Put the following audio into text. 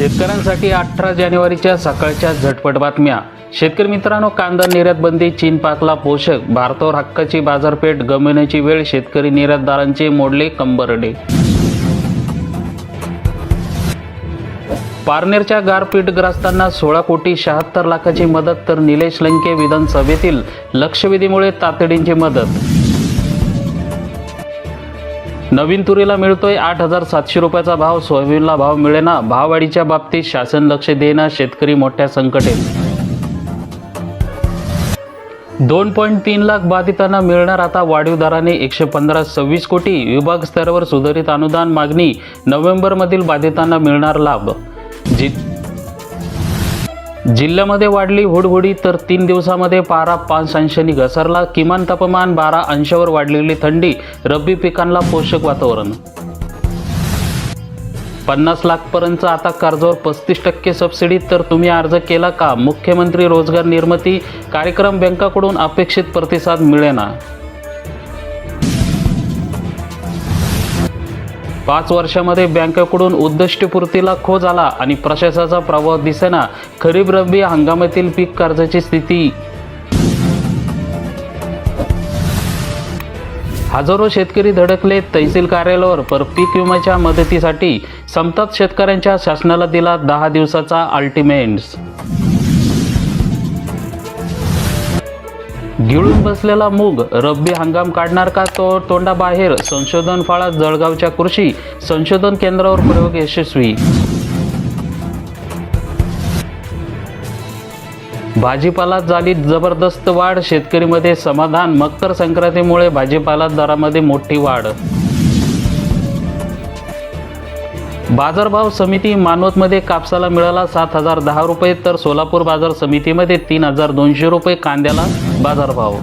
शेतकऱ्यांसाठी अठरा जानेवारीच्या सकाळच्या झटपट बातम्या. शेतकरी मित्रांनो कांदा निर्यात बंदी चीन पाकला पोषक भारतावर हक्काची बाजारपेठ गमवण्याची वेळ शेतकरी निर्यातदारांचे मोडले कंबरडे. पारनेरच्या गारपीटग्रस्तांना सोळा कोटी शहात्तर लाखाची मदत तर निलेश लंके विधानसभेतील लक्षवेधीमुळे तातडींची मदत. नवीन तुरीला मिळतोय आठ हजार सातशे रुपयाचा भाव. सोयाबीनला भाव मिळेना. भाववाढीच्या बाबतीत शासन लक्ष देणं शेतकरी मोठ्या संकटेत दोन पॉईंट तीन लाख बाधितांना मिळणार आता वाढीव दराने एकशे पंधरा सव्वीस कोटी. विभाग स्तरावर सुधारित अनुदान मागणी. नोव्हेंबरमधील बाधितांना मिळणार लाभ. जित जिल्ह्यामध्ये वाढली हुडहुडी तर तीन दिवसामध्ये पारा पाच अंशांनी घसरला किमान तापमान बारा अंशावर वाढलेली थंडी रब्बी पिकांना पोषक वातावरण. पन्नास लाखपर्यंत आता कर्जावर पस्तीस टक्के सबसिडी तर तुम्ही अर्ज केला का? मुख्यमंत्री रोजगार निर्मिती कार्यक्रम बँकाकडून अपेक्षित प्रतिसाद मिळेना. पाच वर्षामध्ये बँकेकडून उद्दिष्टपूर्तीला खो झाला आणि प्रशासनाचा प्रभाव दिसेना खरीप रब्बी हंगामातील पीक कर्जाची स्थिती. हजारो शेतकरी धडकले तहसील कार्यालयावर पर पीक विम्याच्या मदतीसाठी संतप्त शेतकऱ्यांच्या शासनाला दिला दहा दिवसाचा अल्टिमेट्स गिळून बसलेला मूग रब्बी हंगाम काढणार का? तो तोंडाबाहेर संशोधन फाळा जळगावच्या कृषी संशोधन केंद्रावर प्रयोग यशस्वी. भाजीपाला झाली जबरदस्त वाढ शेतकरीमध्ये समाधान मकर संक्रांतीमुळे भाजीपाला दरामध्ये मोठी वाढ. बाजारभाव समिती मानवतमध्ये कापसाला मिळाला सात हजार दहा रुपये तर सोलापूर बाजार समितीमध्ये तीन हजार दोनशे रुपये कांद्याला बाजारभाव